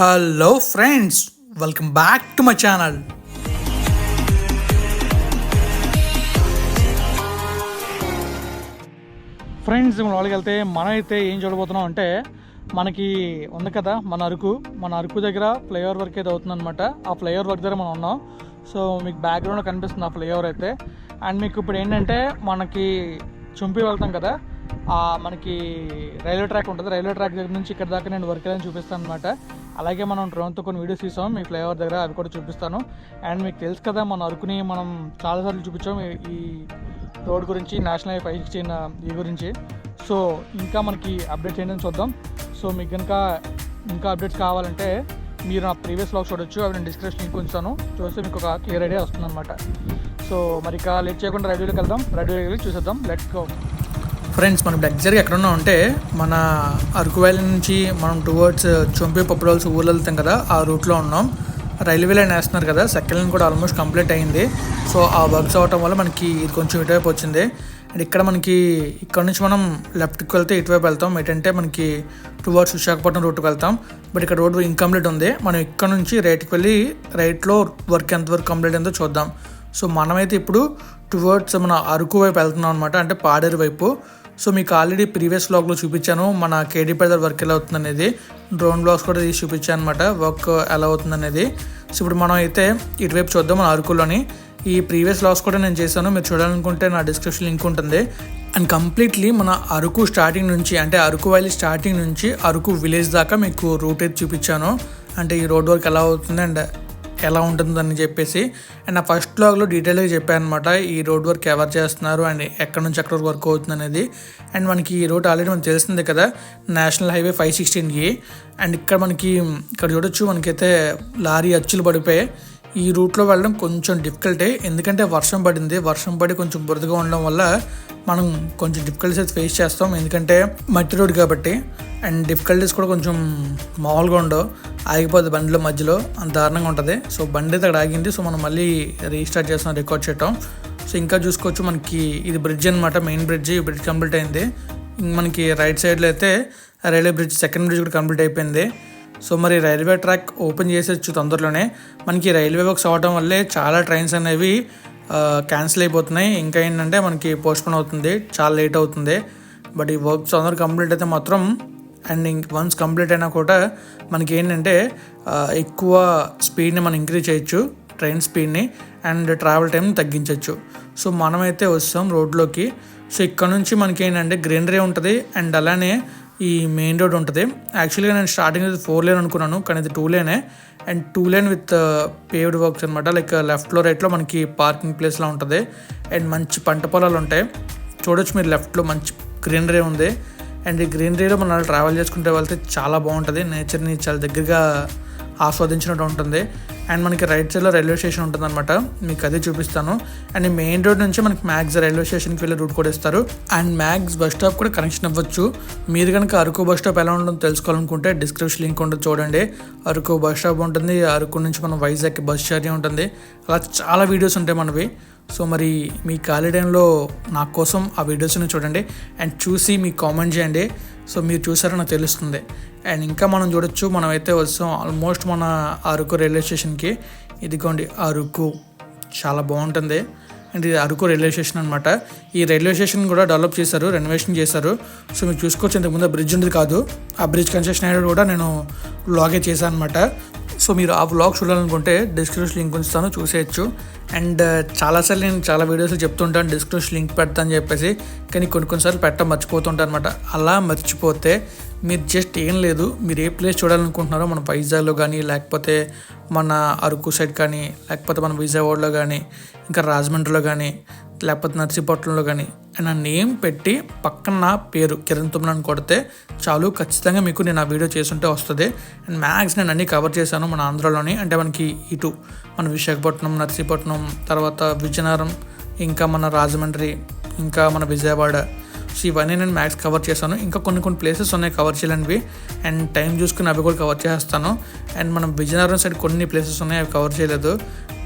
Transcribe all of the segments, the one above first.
Hello friends welcome back to my channel. Friends మన వాళ్ళకి వెళ్తే మనం అయితే ఏం చూడబోతున్నాం అంటే మనకి ఉంది కదా మన అరకు. మన అరకు దగ్గర ఫ్లైఓవర్ వర్క్ అయితే అవుతుంది అనమాట ఆ ఫ్లైఓవర్ వర్క్ దగ్గర మనం ఉన్నాం. సో మీకు బ్యాక్గ్రౌండ్ కనిపిస్తుంది ఆ ఫ్లైఓవర్ అయితే. అండ్ మీకు ఇప్పుడు ఏంటంటే మనకి చుంపి వెళ్తాం కదా. ఆ మనకి రైల్వే ట్రాక్ ఉంటుంది. రైల్వే ట్రాక్ దగ్గర నుంచి ఇక్కడ దాకా నేను వర్క్ అని చూపిస్తాను అనమాట అలాగే మనం డ్రోన్తో కొన్ని వీడియోస్ తీసాం. మీ ఫ్లైఓవర్ దగ్గర అవి కూడా చూపిస్తాను. అండ్ మీకు తెలుసు కదా మన అరకుని మనం చాలాసార్లు చూపించాం ఈ- రోడ్ గురించి నేషనల్ హైవే ఫైవ్ సిక్స్టీన్ ఈ గురించి. సో ఇంకా మనకి అప్డేట్స్ ఏంటని చూద్దాం. సో మీకు కనుక ఇంకా అప్డేట్స్ కావాలంటే మీరు నా ప్రీవియస్ బ్లాగ్ చూడొచ్చు. అవి నేను డిస్క్రిప్షన్ లింక్ ఉంచాను చూస్తే మీకు ఒక క్లియర్ ఐడియా వస్తుంది అనమాట సో మరి ఇక లేట్ చేయకుండా రెడీలోకి వెళ్దాం. రెడీలోకి వెళ్ళి చూసేద్దాం. Let's go. ఫ్రెండ్స్ మనం ఎగ్జాక్ట్గా ఎక్కడ ఉంటే మన అరకు వ్యాలీ నుంచి మనం టువర్డ్స్ చొంపి పప్పుడోల్స్ ఊళ్ళు వెళ్తాం కదా ఆ రూట్లో ఉన్నాం. రైల్వే లైన్ వేస్తున్నారు కదా సెకండ్ లైన్ కూడా ఆల్మోస్ట్ కంప్లీట్ అయింది. సో ఆ వర్క్స్ అవటం వల్ల మనకి ఇది కొంచెం ఇటువైపు వచ్చింది. అండ్ ఇక్కడ మనకి ఇక్కడ నుంచి మనం లెఫ్ట్కి వెళ్తే ఇటువైపు వెళ్తాం. ఏంటంటే మనకి టువర్డ్స్ విశాఖపట్నం రూట్కి వెళ్తాం. బట్ ఇక్కడ రోడ్ ఇన్కంప్లీట్ ఉంది. మనం ఇక్కడ నుంచి రైట్కి వెళ్ళి రైట్లో వర్క్ ఎంతవరకు కంప్లీట్ అయిందో చూద్దాం. సో మనమైతే ఇప్పుడు టువర్డ్స్ మన అరకు వైపు వెళ్తున్నాం అనమాట అంటే పాడేరు వైపు. సో మీకు ఆల్రెడీ ప్రీవియస్ బ్లాగ్లో చూపించాను. మన కేడీ పెదర్ వర్క్ ఎలా అవుతుంది అనేది డ్రోన్ బ్లాగ్స్ కూడా తీసి చూపించాను అనమాట వర్క్ ఎలా అవుతుంది అనేది సో ఇప్పుడు మనం అయితే ఇటువైపు చూద్దాం మన అరకులోని. ఈ ప్రీవియస్ బ్లాగ్స్ కూడా నేను చేశాను. మీరు చూడాలనుకుంటే నా డిస్క్రిప్షన్ లింక్ ఉంటుంది. అండ్ కంప్లీట్లీ మన అరకు స్టార్టింగ్ నుంచి అంటే అరకు వ్యాలీ స్టార్టింగ్ నుంచి అరకు విలేజ్ దాకా మీకు రూట్ అయితే చూపించాను. అంటే ఈ రోడ్ వర్క్ ఎలా అవుతుంది అండ్ ఎలా ఉంటుందని చెప్పేసి అండ్ నా ఫస్ట్ బ్లాగ్లో డీటెయిల్గా చెప్పాను అనమాట ఈ రోడ్ వర్క్ ఎవరు చేస్తున్నారు అండ్ ఎక్కడ నుంచి ఎక్కడ వర్క్ అవుతుంది అనేది. అండ్ మనకి ఈ రోడ్ ఆల్రెడీ మనకు తెలిసిందే కదా నేషనల్ హైవే ఫైవ్ సిక్స్టీన్కి అండ్ ఇక్కడ మనకి ఇక్కడ చూడొచ్చు మనకైతే లారీ అచ్చులు పడిపోయాయి. ఈ రూట్లో వెళ్ళడం కొంచెం డిఫికల్టే. ఎందుకంటే వర్షం పడింది. వర్షం పడి కొంచెం బురదగా ఉండడం వల్ల మనం కొంచెం డిఫికల్టీస్ అయితే ఫేస్ చేస్తాం. ఎందుకంటే మట్టి రోడ్ కాబట్టి అండ్ డిఫికల్టీస్ కూడా కొంచెం మామూలుగా ఉండవు. ఆగిపోతుంది బండిలో మధ్యలో. అంత దారుణంగా ఉంటుంది. సో బండి అయితే అక్కడ ఆగింది. సో మనం మళ్ళీ రీస్టార్ట్ చేస్తాం రికార్డ్ చేయటం. సో ఇంకా చూసుకోవచ్చు మనకి ఇది బ్రిడ్జ్ అనమాట మెయిన్ బ్రిడ్జ్. ఈ బ్రిడ్జ్ కంప్లీట్ అయింది. మనకి రైట్ సైడ్లో అయితే రైల్వే బ్రిడ్జ్ సెకండ్ బ్రిడ్జ్ కూడా కంప్లీట్ అయిపోయింది. సో మరి రైల్వే ట్రాక్ ఓపెన్ చేసేచ్చు తొందరలోనే మనకి రైల్వే వర్క్స్ అవ్వడం వల్లే చాలా ట్రైన్స్ అనేవి క్యాన్సిల్ అయిపోతున్నాయి. ఇంకా ఏంటంటే మనకి పోస్ట్పోన్ అవుతుంది చాలా లేట్ అవుతుంది. బట్ ఈ వర్క్స్ అందరూ కంప్లీట్ అయితే మాత్రం అండ్ ఇంక వన్స్ కంప్లీట్ అయినా కూడా మనకి ఏంటంటే ఎక్కువ స్పీడ్ని మనం ఇంక్రీజ్ చేయొచ్చు ట్రైన్ స్పీడ్ని అండ్ ట్రావెల్ టైం తగ్గించవచ్చు సో మనమైతే వస్తాం రోడ్లోకి. సో ఇక్కడ నుంచి మనకి ఏంటంటే గ్రీనరీ ఉంటుంది అండ్ అలానే ఈ మెయిన్ రోడ్ ఉంటుంది. యాక్చువల్గా నేను స్టార్టింగ్ అయితే ఫోర్ లేన్ అనుకున్నాను కానీ ఇది టూ లేనే and two lane with paved works అనమాట లైక్ లెఫ్ట్లో రైట్లో మనకి పార్కింగ్ ప్లేస్లా ఉంటుంది. అండ్ మంచి పంట పొలాలు ఉంటాయి. చూడొచ్చు మీరు లెఫ్ట్లో మంచి గ్రీనరీ ఉంది. అండ్ ఈ గ్రీనరీలో మనం ట్రావెల్ చేసుకుంటే వెళ్తే చాలా బాగుంటుంది. నేచర్ని చాలా దగ్గరగా ఆస్వాదించినట్టు ఉంటుంది. అండ్ మనకి రైట్ సైడ్లో రైల్వే స్టేషన్ ఉంటుంది అనమాట మీకు అదే చూపిస్తాను. అండ్ మెయిన్ రోడ్ నుంచి మనకి మ్యాక్స్ రైల్వే స్టేషన్కి వెళ్ళే రూట్ కూడా ఇస్తారు. అండ్ మ్యాక్స్ బస్ స్టాప్ కూడా కనెక్షన్ అవ్వచ్చు. మీరు కనుక అరకు బస్ స్టాప్ ఎలా ఉంటుందో తెలుసుకోవాలనుకుంటే డిస్క్రిప్షన్ లింక్ ఉంటుంది చూడండి. అరకు బస్ స్టాప్ ఉంటుంది. అరకు నుంచి మనం వైజాగ్ బస్ జర్నీ ఉంటుంది. అలా చాలా వీడియోస్ ఉంటాయి మనవి. సో మరి మీ ఖాళీ టైంలో నా కోసం ఆ వీడియోస్ని చూడండి అండ్ చూసి మీకు కామెంట్ చేయండి. సో మీరు చూసారో నాకు తెలుస్తుంది. అండ్ ఇంకా మనం చూడొచ్చు మనం అయితే వస్తాం ఆల్మోస్ట్ మన అరకు రైల్వే స్టేషన్కి. ఇదిగోండి అరకు. చాలా బాగుంటుంది. అండ్ ఇది అరకు రైల్వే స్టేషన్ అనమాట ఈ రైల్వే స్టేషన్ కూడా డెవలప్ చేశారు రెనోవేషన్ చేశారు. సో మీరు చూసుకోవచ్చు ఇంతకుముందు బ్రిడ్జ్ ఉండేది కాదు. ఆ బ్రిడ్జ్ కన్స్ట్రక్షన్ అయ్యేది కూడా నేను లాగే చేశాను అనమాట సో మీరు ఆ వ్లాగ్ చూడాలనుకుంటే డిస్క్రిప్షన్ లింక్ ఉంచుతాను చూసేయచ్చు. అండ్ uh, చాలాసార్లు నేను చాలా వీడియోస్లో చెప్తుంటాను డిస్క్రిప్షన్ లింక్ పెడతాను చెప్పేసి కానీ కొన్ని కొన్నిసార్లు పెట్ట మర్చిపోతుంటాను అనమాట అలా మర్చిపోతే మీరు జస్ట్ ఏం లేదు మీరు ఏ ప్లేస్ చూడాలనుకుంటున్నారో మన వైజాగ్లో కానీ లేకపోతే మన అరకు సైడ్ కానీ లేకపోతే మన విజయవాడలో కానీ ఇంకా రాజమండ్రిలో కానీ లేకపోతే నర్సీపట్నంలో కానీ. నా నేమ్ పెట్టి పక్కన నా పేరు కిరణ్ తుమ్మని కొడితే చాలు ఖచ్చితంగా మీకు నేను ఆ వీడియో చేస్తుంటే వస్తుంది. అండ్ మ్యాక్స్ నేను అన్నీ కవర్ చేశాను మన ఆంధ్రాలోని. అంటే మనకి ఇటు మన విశాఖపట్నం నర్సీపట్నం తర్వాత విజయనగరం ఇంకా మన రాజమండ్రి ఇంకా మన విజయవాడ సో ఇవన్నీ నేను మ్యాక్స్ కవర్ చేశాను. ఇంకా కొన్ని కొన్ని ప్లేసెస్ ఉన్నాయి కవర్ చేయాలనివి. అండ్ టైం చూసుకుని అవి కూడా కవర్ చేస్తాను. అండ్ మనం విజయనగరం సైడ్ కొన్ని ప్లేసెస్ ఉన్నాయి అవి కవర్ చేయలేదు.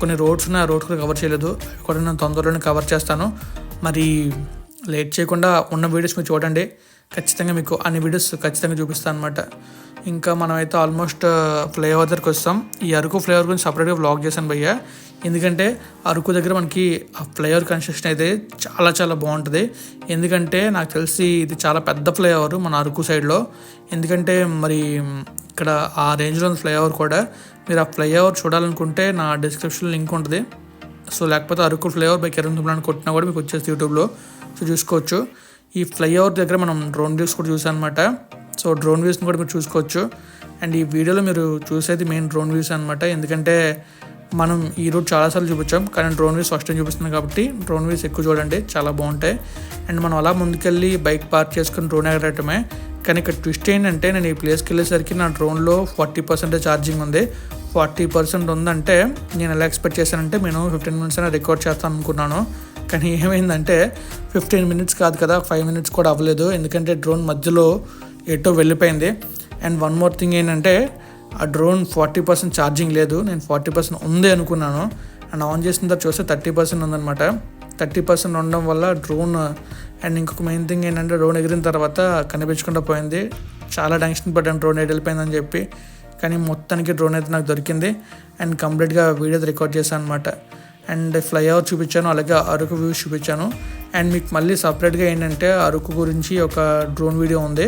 కొన్ని రోడ్స్ ఉన్నాయి ఆ రోడ్స్ కూడా కవర్ చేయలేదు. అవి కూడా నేను తొందరలోనే కవర్ చేస్తాను. మరి లేట్ చేయకుండా ఉన్న వీడియోస్ మీరు చూడండి. ఖచ్చితంగా మీకు అన్ని వీడియోస్ ఖచ్చితంగా చూపిస్తాను అనమాట ఇంకా మనమైతే ఆల్మోస్ట్ ఫ్లైఓవర్ దగ్గరికి వస్తాం. ఈ అరకు ఫ్లైఓవర్ గురించి సపరేట్గా వ్లాగ్ చేశాను భయ్య. ఎందుకంటే అరకు దగ్గర మనకి ఆ ఫ్లైఓవర్ కన్స్ట్రక్షన్ అయితే చాలా చాలా బాగుంటుంది. ఎందుకంటే నాకు తెలిసి ఇది చాలా పెద్ద ఫ్లైఓవర్ మన అరకు సైడ్లో ఎందుకంటే మరి ఇక్కడ ఆ రేంజ్లో ఉన్న ఫ్లైఓవర్ కూడా మీరు ఆ ఫ్లైఓవర్ చూడాలనుకుంటే నా డిస్క్రిప్షన్ లింక్ ఉంటుంది. సో లేకపోతే అరకు ఫ్లైఓవర్ బై కిరణ్ తుమ్లాని కొట్టినా కూడా మీకు వచ్చేసి యూట్యూబ్లో సో చూసుకోవచ్చు. ఈ ఫ్లైఓవర్ దగ్గర మనం డ్రోన్ వ్యూస్ కూడా చూసాం అనమాట సో డ్రోన్ వ్యూస్ని కూడా మీరు చూసుకోవచ్చు. అండ్ ఈ వీడియోలో మీరు చూసేది మెయిన్ డ్రోన్ వ్యూస్ అనమాట ఎందుకంటే మనం ఈ రూట్ చాలాసార్లు చూపించాం. కానీ డ్రోన్ వ్యూస్ ఫస్ట్ టైం చూపిస్తున్నాం కాబట్టి డ్రోన్ వ్యూస్ ఎక్కువ చూడండి. చాలా బాగుంటాయి. అండ్ మనం అలా ముందుకెళ్ళి బైక్ పార్క్ చేసుకుని డ్రోన్ ఎగరటమే కానీ ఇక్కడ ట్విస్ట్ ఏంటంటే నేను ఈ ప్లేస్కి వెళ్ళేసరికి నా డ్రోన్లో ఫార్టీ పర్సెంటేజ్ ఛార్జింగ్ ఉంది. ఫార్టీ పర్సెంట్ ఉందంటే నేను ఎలా ఎక్స్పెక్ట్ చేశానంటే నేను ఫిఫ్టీన్ మినిట్స్ అయినా రికార్డ్ చేస్తాను అనుకున్నాను. కానీ ఏమైందంటే ఫిఫ్టీన్ మినిట్స్ కాదు కదా ఫైవ్ మినిట్స్ కూడా అవ్వలేదు. ఎందుకంటే డ్రోన్ మధ్యలో ఎటో వెళ్ళిపోయింది. అండ్ వన్ మోర్ థింగ్ ఏంటంటే ఆ డ్రోన్ ఫార్టీ పర్సెంట్ ఛార్జింగ్ లేదు. నేను ఫార్టీ పర్సెంట్ ఉంది అనుకున్నాను. అండ్ ఆన్ చేసిన తర్వాత చూస్తే థర్టీ పర్సెంట్ ఉందన్నమాట. థర్టీ పర్సెంట్ ఉండడం వల్ల డ్రోన్ అండ్ ఇంకొక మెయిన్ థింగ్ ఏంటంటే డ్రోన్ ఎగిరిన తర్వాత కనిపించకుండా పోయింది. చాలా టెన్షన్ పడ్డాను డ్రోన్ ఎడిపోయిందని వెళ్ళిపోయిందని చెప్పి. కానీ మొత్తానికి డ్రోన్ అయితే నాకు దొరికింది. అండ్ కంప్లీట్గా వీడియో రికార్డ్ చేశాను అనమాట అండ్ ఫ్లైఓవర్ చూపించాను అలాగే అరకు వ్యూస్ చూపించాను. అండ్ మీకు మళ్ళీ సపరేట్గా ఏంటంటే అరకు గురించి ఒక డ్రోన్ వీడియో ఉంది.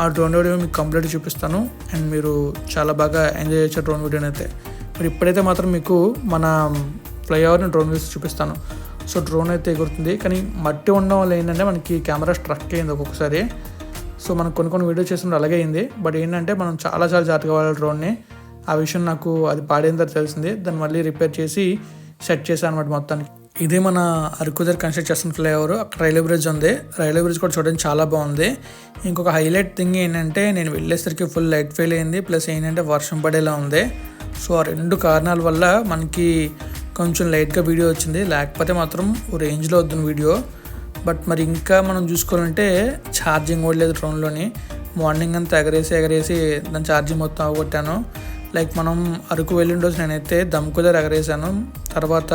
ఆ డ్రోన్ వీడియో మీకు కంప్లీట్ చూపిస్తాను. అండ్ మీరు చాలా బాగా ఎంజాయ్ చేసే డ్రోన్ వీడియోని అయితే. మరి ఇప్పుడైతే మాత్రం మీకు మన ఫ్లైఓవర్ని డ్రోన్ వ్యూస్ చూపిస్తాను. సో డ్రోన్ అయితే ఎగురుతుంది. కానీ మట్టి ఉండడం వల్ల ఏంటంటే మనకి కెమెరా స్ట్రక్ అయింది ఒక్కొక్కసారి. సో మనం కొన్ని కొన్ని వీడియో చేసినప్పుడు అలాగే అయింది. బట్ ఏంటంటే మనం చాలా చాలా జాగ్రత్తగా వాడాలి డ్రోన్ని ఆ విషయం నాకు అది పాడైన తర్వాత తెలిసింది. దాన్ని మళ్ళీ రిపేర్ చేసి సెట్ చేశాను అనమాట మొత్తానికి. ఇదే మన అరకు దగ్గర కన్స్ట్రక్ట్ చేస్తున్న ఫ్లైఓవర్. అక్కడ రైల్వే బ్రిడ్జ్ ఉంది. రైల్వే బ్రిడ్జ్ కూడా చూడడానికి చాలా బాగుంది. ఇంకొక హైలైట్ థింగ్ ఏంటంటే నేను వెళ్ళేసరికి ఫుల్ లైట్ ఫెయిల్ అయింది. ప్లస్ ఏంటంటే వర్షం పడేలా ఉంది. సో ఆ రెండు కారణాల వల్ల మనకి కొంచెం లైట్గా వీడియో వచ్చింది. లేకపోతే మాత్రం రేంజ్లో వద్దున వీడియో. బట్ మరి ఇంకా మనం చూసుకోవాలంటే ఛార్జింగ్ కూడా లేదు డ్రోన్లోని మార్నింగ్ అంతా ఎగరేసి ఎగరేసి దాని ఛార్జింగ్ మొత్తం అవగొట్టాను లైక్ మనం అరకు వెళ్ళిన రోజు నేనైతే దమ్కుదర్ ఎగరేసాను. తర్వాత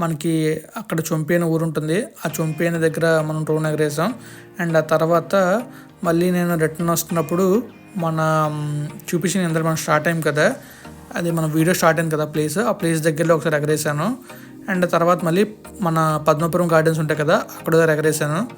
మనకి అక్కడ చొంపిన ఊరు ఉంటుంది. ఆ చొంపిన దగ్గర మనం డ్రోన్ ఎగరేసాం. అండ్ ఆ తర్వాత మళ్ళీ నేను రిటర్న్ వస్తున్నప్పుడు మన చూపించిన ఇందరూ మనం స్టార్ట్ అయ్యాం కదా. అది మన వీడియో స్టార్ట్ అయింది కదా ప్లేస్ ఆ ప్లేస్ దగ్గరలో ఒకసారి ఎగరేసాను. అండ్ తర్వాత మళ్ళీ మన పద్మపురం గార్డెన్స్ ఉంటాయి కదా అక్కడ దగ్గర ఎగరేసాను.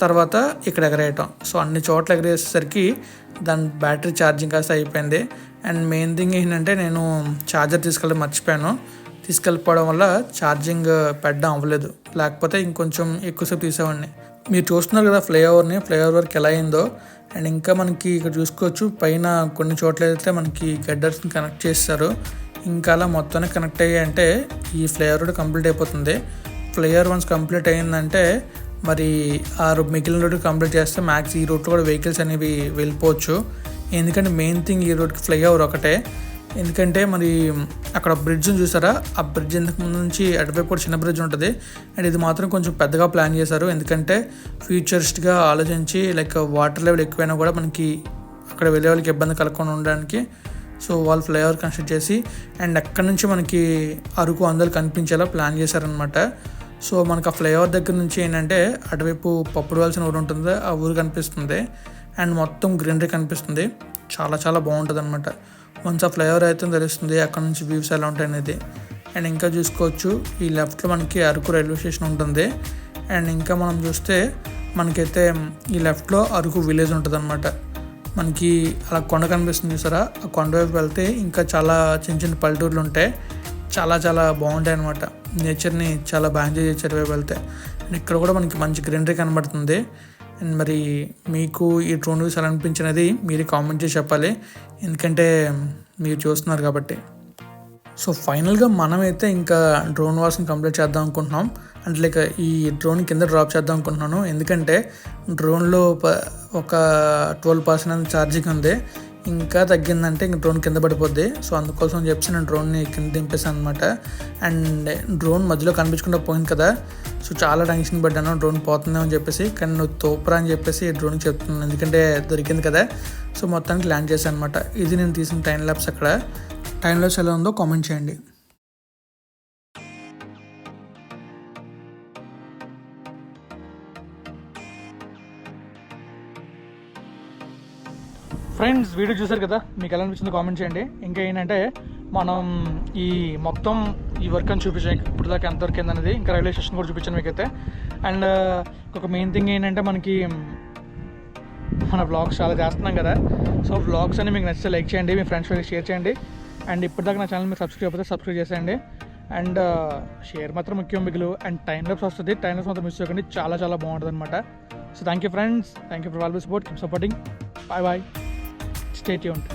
తర్వాత ఇక్కడ ఎగరేయటం. సో అన్ని చోట్ల ఎగరేసేసరికి దాని బ్యాటరీ ఛార్జింగ్ కాస్త అయిపోయింది. అండ్ మెయిన్ థింగ్ ఏంటంటే నేను ఛార్జర్ తీసుకెళ్ళి మర్చిపోయాను. తీసుకెళ్ళిపోవడం వల్ల ఛార్జింగ్ పెట్టడం అవ్వలేదు. లేకపోతే ఇంకొంచెం ఎక్కువసేపు తీసేవాడిని. మీరు చూస్తున్నారు కదా ఫ్లైఓవర్ని ఫ్లైఓవర్ వరకు ఎలా అయిందో. అండ్ ఇంకా మనకి ఇక్కడ చూసుకోవచ్చు పైన కొన్ని చోట్ల అయితే మనకి గడ్డర్స్ని కనెక్ట్ చేస్తారు. ఇంకా అలా మొత్తానికి కనెక్ట్ అయ్యాయంటే ఈ ఫ్లైఓవర్ కూడా కంప్లీట్ అయిపోతుంది. ఫ్లైఓవర్ వన్స్ కంప్లీట్ అయిందంటే మరి ఆ మిగిలిన రోడ్డు కంప్లీట్ చేస్తే మ్యాక్స్ ఈ రూట్లో కూడా వెహికల్స్ అనేవి వెళ్ళిపోవచ్చు. ఎందుకంటే మెయిన్ థింగ్ ఈ రోడ్కి ఫ్లైఓవర్ ఒకటే. ఎందుకంటే మరి అక్కడ బ్రిడ్జ్ని చూసారా? ఆ బ్రిడ్జ్ ఇంతకు ముందు నుంచి అటువైపు కూడా చిన్న బ్రిడ్జ్ ఉంటుంది. అండ్ ఇది మాత్రం కొంచెం పెద్దగా ప్లాన్ చేశారు. ఎందుకంటే ఫ్యూచరిస్ట్గా ఆలోచించి లైక్ వాటర్ లెవెల్ ఎక్కువైనా కూడా మనకి అక్కడ వెళ్ళే వాళ్ళకి ఇబ్బంది కలగకుండా ఉండడానికి సో వాళ్ళు ఫ్లైఓవర్ కన్స్ట్రక్ట్ చేసి అండ్ ఎక్కడి నుంచి మనకి అరకు అందరు కనిపించేలా ప్లాన్ చేశారనమాట సో మనకు ఆ ఫ్లైఓవర్ దగ్గర నుంచి ఏంటంటే అటువైపు పప్పుడు వాల్సిన ఊరు ఉంటుంది ఆ ఊరు కనిపిస్తుంది. అండ్ మొత్తం గ్రీనరీ కనిపిస్తుంది. చాలా చాలా బాగుంటుంది అనమాట వన్స్ ఆ ఫ్లైఓవర్ అయితే తెలుస్తుంది అక్కడ నుంచి వ్యూస్ ఎలా ఉంటాయి అనేది. అండ్ ఇంకా చూసుకోవచ్చు ఈ లెఫ్ట్లో మనకి అరకు రైల్వే స్టేషన్ ఉంటుంది. అండ్ ఇంకా మనం చూస్తే మనకైతే ఈ లెఫ్ట్లో అరకు విలేజ్ ఉంటుంది అనమాట మనకి అలా కొండ కనిపిస్తుంది సరే ఆ కొండ వైపు వెళ్తే ఇంకా చాలా చిన్న చిన్న పల్లెటూర్లు ఉంటాయి. చాలా చాలా బాగుంటాయి అనమాట నేచర్ని చాలా బాగా ఎంజాయ్ చేశారు వైపు వెళ్తే. అండ్ ఇక్కడ కూడా మనకి మంచి గ్రీనరీ కనబడుతుంది. అండ్ మరి మీకు ఈ డ్రోన్ వ్యూస్ ఎలా అనిపించినది మీరు కామెంట్ చేసి చెప్పాలి. ఎందుకంటే మీరు చూస్తున్నారు కాబట్టి. సో ఫైనల్గా మనమైతే ఇంకా డ్రోన్ వార్స్ని కంప్లీట్ చేద్దాం అనుకుంటున్నాం. అంటే లైక్ ఈ డ్రోన్ కింద డ్రాప్ చేద్దాం అనుకుంటున్నాను. ఎందుకంటే డ్రోన్లో ఒక ట్వెల్వ్ పర్సెంట్ ఛార్జింగ్ ఉంది. ఇంకా తగ్గిందంటే ఇంక డ్రోన్ కింద పడిపోద్ది. సో అందుకోసం చెప్పి నేను డ్రోన్ని కింద దింపేసాను అనమాట అండ్ డ్రోన్ మధ్యలో కనిపించకుండా పోయింది కదా. సో చాలా టెన్షన్ పడ్డాను. డ్రోన్ పోతుందేమో అని చెప్పేసి. కానీ నువ్వు తోపరా అని చెప్పేసి డ్రోన్కి చెప్తున్నాను. ఎందుకంటే దొరికింది కదా. సో మొత్తానికి ల్యాండ్ చేశాను అనమాట ఇది నేను తీసిన టైం ల్యాబ్స్ అక్కడ. టైం ల్యాబ్స్ ఎలా ఉందో కామెంట్ చేయండి. ఫ్రెండ్స్ వీడియో చూసారు కదా? మీకు ఎలా అనిపించింది కామెంట్ చేయండి. ఇంకా ఏంటంటే మనం ఈ మొత్తం ఈ వర్క్ అని చూపించాం ఇప్పుడు దాకా ఎంత అనేది ఇంకా రైల్వే స్టేషన్ కూడా చూపించాను మీకైతే. అండ్ uh, ఒక మెయిన్ థింగ్ ఏంటంటే మనకి మన బ్లాగ్స్ చాలా చేస్తున్నాం కదా. సో బ్లాగ్స్ అని మీకు నచ్చితే లైక్ చేయండి మీ ఫ్రెండ్స్ షేర్ చేయండి. అండ్ ఇప్పటిదాకా నా ఛానల్ మీరు సబ్స్క్రైబ్ అయితే సబ్స్క్రైబ్ చేసేయండి. అండ్ షేర్ uh, మాత్రం ముఖ్యం మిగులు. అండ్ టైం లెప్స్ వస్తుంది. టైం లెప్స్ మాత్రం మిస్ చేయకండి. చాలా చాలా బాగుంటుంది అనమాట so thank you friends thank you for all support keep supporting bye bye stay tuned